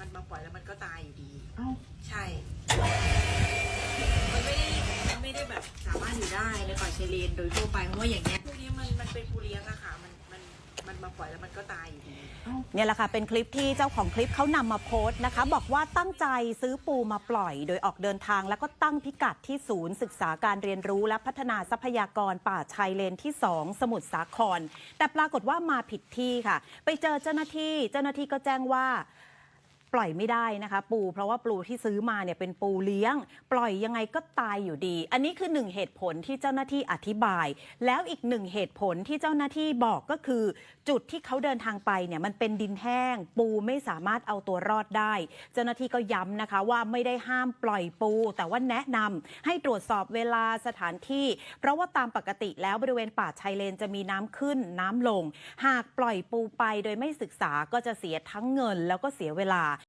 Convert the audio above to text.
มันมาปล่อยแล้วมันก็ตายอยู่ดี เอ้าใช่ มันไม่ได้มันไม่ได้แบบสามารถอยู่ได้ในป่าชายเลนโดยทั่วไปเพราะว่าอย่างเงี้ยพวกนี้มันมันเป็นปูเลี้ยงอะค่ะ มันมันมันมาปล่อยแล้วมันก็ตายอยู่ดี เนี่ยแหละค่ะ เป็นคลิปที่เจ้าของคลิปเขานำมาโพสต์นะคะ บอกว่าตั้งใจซื้อปูมาปล่อย โดยออกเดินทางแล้วก็ตั้งพิกัดที่ศูนย์ศึกษาการเรียนรู้และพัฒนาทรัพยากรป่าชายเลนที่ 2 สมุทรสาคร แต่ปรากฏว่ามาผิดที่ค่ะ ไปเจอเจ้าหน้าที่ เจ้าหน้าที่ก็แจ้งว่าป ล่อยไม่ได้นะคะ ปูเพราะว่าปูที่ซื้อมาเนี่ยเป็นปูเลี้ยง ปล่อยยังไงก็ตายอยู่ดี อันนี้คือหนึ่งเหตุผลที่เจ้าหน้าที่อธิบาย แล้วอีกหนึ่งเหตุผลที่เจ้าหน้าที่บอกก็คือ จุดที่เขาเดินทางไปเนี่ยมันเป็นดินแห้ง ปูไม่สามารถเอาตัวรอดได้ เจ้าหน้าที่ก็ย้ำนะคะว่าไม่ได้ห้ามปล่อยปู แต่ว่าแนะนำให้ตรวจสอบเวลาสถานที่ เพราะว่าตามปกติแล้วบริเวณป่าชายเลนจะมีน้ำขึ้นน้ำลง หากปล่อยปูไปโดยไม่ศึกษาก็จะเสียทั้งเงินแล้วก็เสียเวลา